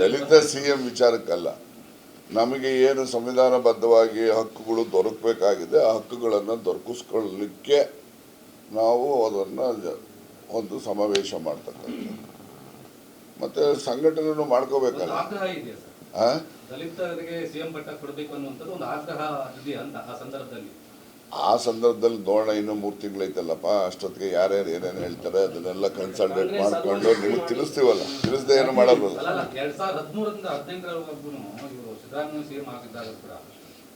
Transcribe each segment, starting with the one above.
ದಲಿತ CM ವಿಚಾರಕ್ಕಲ್ಲ. ನಮಗೆ ಏನು ಸಂವಿಧಾನಬದ್ಧವಾಗಿ ಹಕ್ಕುಗಳು ದೊರಕಬೇಕಾಗಿದೆ ಆ ಹಕ್ಕುಗಳನ್ನು ದೊರಕಿಸ್ಕೊಳ್ಳಲಿಕ್ಕೆ ನಾವು ಅದನ್ನು ಒಂದು ಸಮಾವೇಶ ಮಾಡ್ತಕ್ಕಂಥದ್ದು. ಮತ್ತೆ ಸಂಘಟನೆನೂ ಮಾಡ್ಕೋಬೇಕಲ್ಲ? ದಲಿತರಿಗೆ ಸಿಎಂ ಪಟ್ಟ ಕೊಡಬೇಕು ಅನ್ನುವಂಥದ್ದು ಒಂದು ಆಗ್ರಹ ಇದೆ ಅಂತ ಆ ಸಂದರ್ಭದಲ್ಲಿ? ಆ ಸಂದರ್ಭದಲ್ಲಿ ನೋಡೋಣ ಇನ್ನೂ ಮೂರು ತಿಂಗಳೈತಲ್ಲಪ್ಪ ಅಷ್ಟೊತ್ತಿಗೆ ಯಾರ್ಯಾರು ಏನೇನು ಹೇಳ್ತಾರೆ ಅದನ್ನೆಲ್ಲ ಕನ್ಸಲ್ಟೇಟ್ ಮಾಡ್ಕೊಂಡು ನಿಮಗೆ ತಿಳಿಸ್ತೀವಲ್ಲ ತಿಳಿಸ್ದೆ ಏನು ಮಾಡಲ್ವಲ್ಲ? ಅಲ್ಲ ಎರಡ್ ಸಾವಿರದ ಹದಿಮೂರರಿಂದ ಹದಿನೆಂಟರವರೆಗೂ ಇವರು ಸಿದ್ದರಾಮಯ್ಯ ಸಿಎಂ ಆಗಿದ್ದಾಗ ಕೂಡ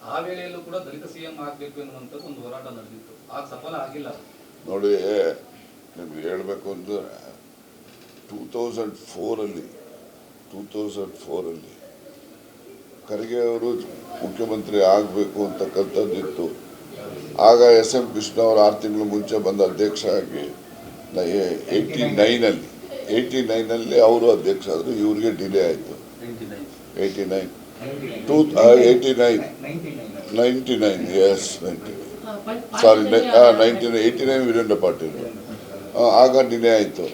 ಆ ವೇಳೆಯಲ್ಲೂ ಕೂಡ ದಲಿತ ಸಿಎಂ ಆಗಬೇಕು ಎನ್ನುವಂಥದ್ದು ಒಂದು ಹೋರಾಟ ನಡೆದಿತ್ತು. ಆಗ ಸಫಲ ಆಗಿಲ್ಲ ನೋಡಿ ನಿಮ್ಗೆ ಹೇಳಬೇಕು ಅಂದರೆ ಟೂ ತೌಸಂಡ್ ಫೋರಲ್ಲಿ ಟೂ ತೌಸಂಡ್ ಫೋರಲ್ಲಿ ಖರ್ಗೆ ಅವರು ಮುಖ್ಯಮಂತ್ರಿ ಆಗಬೇಕು ಅಂತಕ್ಕಂಥದ್ದಿತ್ತು. ಆಗ ಎಸ್ ಎಂ ಕೃಷ್ಣ ಅವರು ಆರು ತಿಂಗಳು ಮುಂಚೆ ಬಂದ ಅಧ್ಯಕ್ಷ ಆಗಿ ಏಯ್ಟಿ ನೈನಲ್ಲಿ ಏಯ್ಟಿ ನೈನಲ್ಲಿ ಅವರು ಅಧ್ಯಕ್ಷ ಆದರು ಇವ್ರಿಗೆ ಡಿಲೇ ಆಯಿತು. Eighty nine. Two eighty nine. Ninety nine, yes ninety sorry nineteen eighty nine Veerendra Patil. ಆಗ ಡಿಲೇ ಆಯಿತು.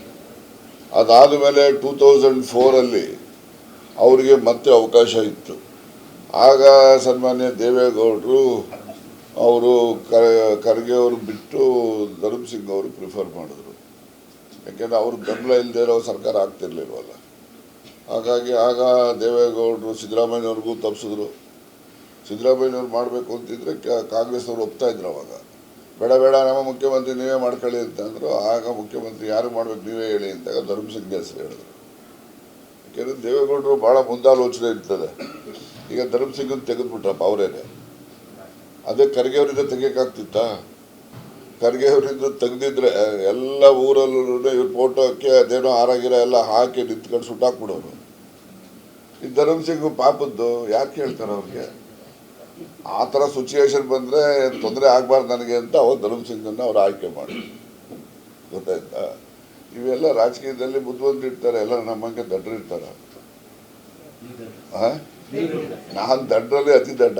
ಅದಾದ ಮೇಲೆ ಟೂ ತೌಸಂಡ್ ಫೋರಲ್ಲಿ ಅವರಿಗೆ ಮತ್ತೆ ಅವಕಾಶ ಇತ್ತು. ಆಗ ಸನ್ಮಾನ್ಯ ದೇವೇಗೌಡರು ಅವರು ಖರ್ಗೆ ಅವರು ಬಿಟ್ಟು ಧರ್ಮ್ ಸಿಂಗ್ ಅವರು ಪ್ರಿಫರ್ ಮಾಡಿದ್ರು. ಯಾಕೆಂದ್ರೆ ಅವರು ಬೆಂಬಲ ಇಲ್ಲದೆ ಇರೋ ಸರ್ಕಾರ ಆಗ್ತಿರ್ಲಿಲ್ವಲ್ಲ. ಹಾಗಾಗಿ ಆಗ ದೇವೇಗೌಡರು ಸಿದ್ದರಾಮಯ್ಯವ್ರಿಗೂ ತಪ್ಪಿಸಿದ್ರು. ಸಿದ್ದರಾಮಯ್ಯವ್ರು ಮಾಡಬೇಕು ಅಂತಿದ್ರೆ ಕಾಂಗ್ರೆಸ್ನವ್ರು ಒಪ್ತಾ ಇದ್ರು ಅವಾಗ. ಬೇಡ ಬೇಡ, ನಮ್ಮ ಮುಖ್ಯಮಂತ್ರಿ ನೀವೇ ಮಾಡ್ಕೊಳ್ಳಿ ಅಂತಂದ್ರು ಆಗ ಮುಖ್ಯಮಂತ್ರಿ ಯಾರು ಮಾಡ್ಬೇಕು ನೀವೇ ಹೇಳಿ ಅಂತ ಧರ್ಮ್ ಸಿಂಗ್ ಹೆಸರು ಹೇಳಿದ್ರು. ಯಾಕೆಂದ್ರೆ ದೇವೇಗೌಡರು ಭಾಳ ಮುಂದಾಲೋಚನೆ ಇರ್ತದೆ. ಈಗ ಧರ್ಮ್ ಸಿಂಗ್ ತೆಗೆದ್ಬಿಟ್ರಪ್ಪ ಅವರೇನೆ. ಅದೇ ಖರ್ಗೆ ಅವರಿಂದ ತೆಗಿಯಕ್ಕಾಗ್ತಿತ್ತಾ? ಖರ್ಗೆ ಅವರಿಂದ ತೆಗೆದಿದ್ರೆ ಎಲ್ಲ ಊರಲ್ಲೂ ಇವ್ರ ಫೋಟೋಕ್ಕೆ ಅದೇನೋ ಆರಾಗಿರ ಎಲ್ಲ ಹಾಕಿ ನಿಂತ್ಕೊಂಡು ಸುಟ್ಟಾಕ್ಬಿಡೋರು ಈ ಧರ್ಮಸಿಂಗ್ ಪಾಪದ್ದು ಯಾಕೆ ಕೇಳ್ತಾರೆ ಅವ್ರಿಗೆ? ಆ ಥರ ಸಿಚುವೇಶನ್ ಬಂದರೆ ತೊಂದರೆ ಆಗಬಾರ್ದು ನನಗೆ ಅಂತ ಅವ್ರು ಧರ್ಮಸಿಂಗನ್ನು ಅವ್ರು ಆಯ್ಕೆ ಮಾಡಿ ಗೊತ್ತಾಯ್ತಾ? ಇವೆಲ್ಲ ರಾಜಕೀಯದಲ್ಲಿ ಬುದ್ಧಿವಂತ ಇರ್ತಾರೆ ಎಲ್ಲ ನಮ್ಮಂಗೆ ದಡ್ಡರು ಇರ್ತಾರೆ. ನಾನು ದಡ್ಡರಲ್ಲಿ ಅತಿ ದಡ್ಡ.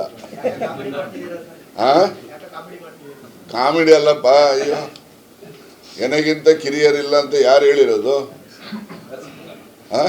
ಕಾಮಿಡಿ ಅಲ್ಲಪ್ಪ ಅಯ್ಯೋ. ನನಗಿಂತ ಕಿರಿಯರಿಲ್ಲ ಅಂತ ಯಾರು ಹೇಳಿರೋದು? ಹಾ